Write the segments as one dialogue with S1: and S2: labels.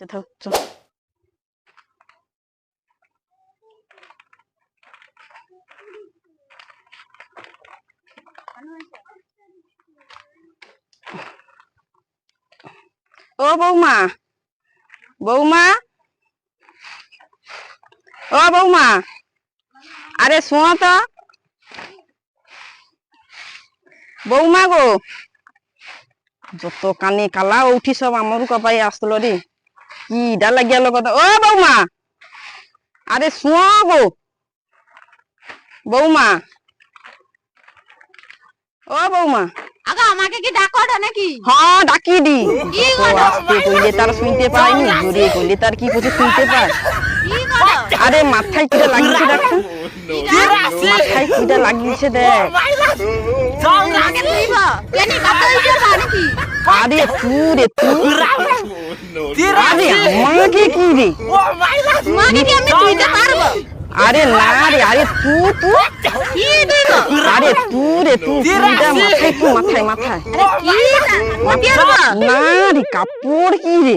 S1: আচ্ছা থাক চ ও বৌমা বৌমা ও বৌমা আরে শোনো তো বৌমা গো যত কানে কালা উঠি সব আমার কপাই আসলো রে। কি ডা লাগিয়া কথা? ও বৌমা! আরে গো! বৌমা! ও বৌমা!
S2: আগা আমাকে কি ডাকো নাকি?
S1: হ্যাঁ ডাকি দি।
S2: কি
S1: তো
S2: করো?
S1: আস্তে কইলে তার শুনতে পাইনি জোরে কইলে তার কি কিছু শুনতে পায়? আরে মাথায় কিটা লাগিয়েছে দেখ তো। মাথায় কিটা লাগিয়েছে দেখ। আরে তুই? রে তুই আমাকে কি রে?
S2: তোমাকে কি আমি তুইতে পারব?
S1: আরে না রে আরে তুই তুই আরে তুই রে তুই মাথায় তুই মাথায় মাথায়।
S2: আরে কি করব
S1: না রে কাপড় কি রে?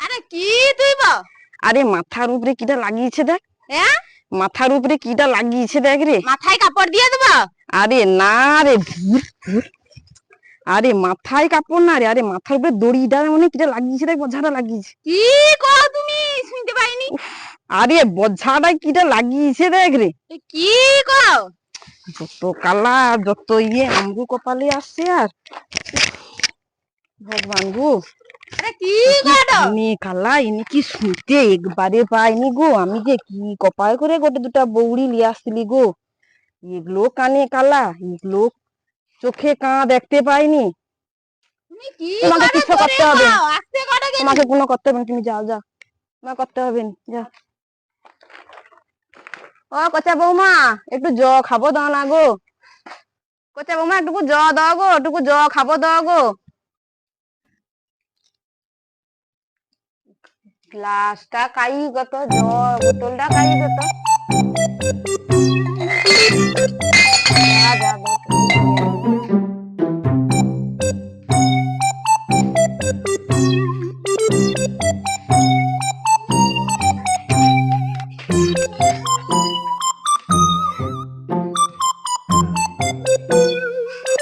S2: আরে কি তুইব
S1: আরে মাথার উপরে কিটা লাগিয়েছে দেখ।
S2: হ্যাঁ
S1: মাথার উপরে কিটা লাগিয়েছে দেখ রে।
S2: মাথায় কাপড় দিয়ে দেব?
S1: আরে না রে। আরে মাথায় কাপড় না রে আরে মাথার উপরে দড়িটা মানে কিটা লাগিয়েছে দেখ বঝাটা লাগিয়েছে।
S2: কি কও তুমি? শুনতে পাইনি।
S1: আরে বঝাটা কিটা লাগিয়েছে দেখ রে।
S2: কি কও
S1: যত কালা যত ইয়ে আমগু কপালে আসছে আর। ভগবান গো।
S2: কি
S1: কি শুনতে একবারে পাইনি গো। আমি যে কি কপাল করে গোটে দুটা বৌড়ি লিয়ে আসছিলি গো। এগুলো কানে কালা এগুলো চোখে কাঁ দেখতে পাইনি। তোমাকে কিছু করতে হবে। তোমাকে কোনো করতে হবে তুমি যাও যাও। তোমার করতে হবে যাও ও কচা বৌমা একটু জ খাব দাও না গো। কচা বৌমা একটুকু জ দাও গো একটুকু জ খাব দাও গো। গ্লাসটা কাই গত জ বোতলটা কাই গত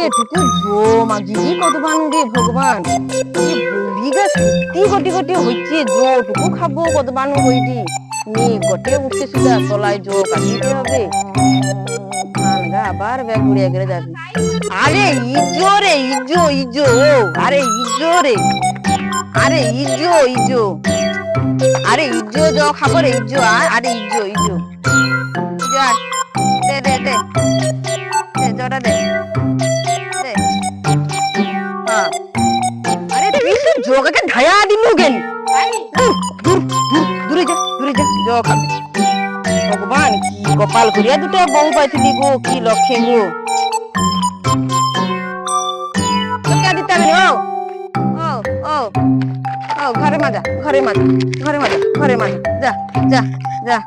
S1: আগে টুকু জো কতবান রে ভগবান। বুড়িগা সত্যি গটি গটি হইছে জো খাব কতবান হইডি নি গটে উঠে সুদা তলায় জো কাটিতে হবে। আবার ব্যাগ ঘুরে যাবি। আরে ইজো রে, ইজো ইজো, আরে ইজো রে। আরে ইজো ইজো। আরে ইজো জ খাব রে, ইজো আরে ইজো ইজো। জগাকে ঢায়া দিলু কেন দূর দূর দূর দূরে যা দূরে যা জগ। খাবে ভগবান কি কপাল করিয়া দুটো বউ পাইছিলি গো কি লক্ষে গো দিতে হবে ও ও ও ঘরে মাজা ঘরে মাজা ঘরে মাজা ঘরে মাজা। যা যা যা।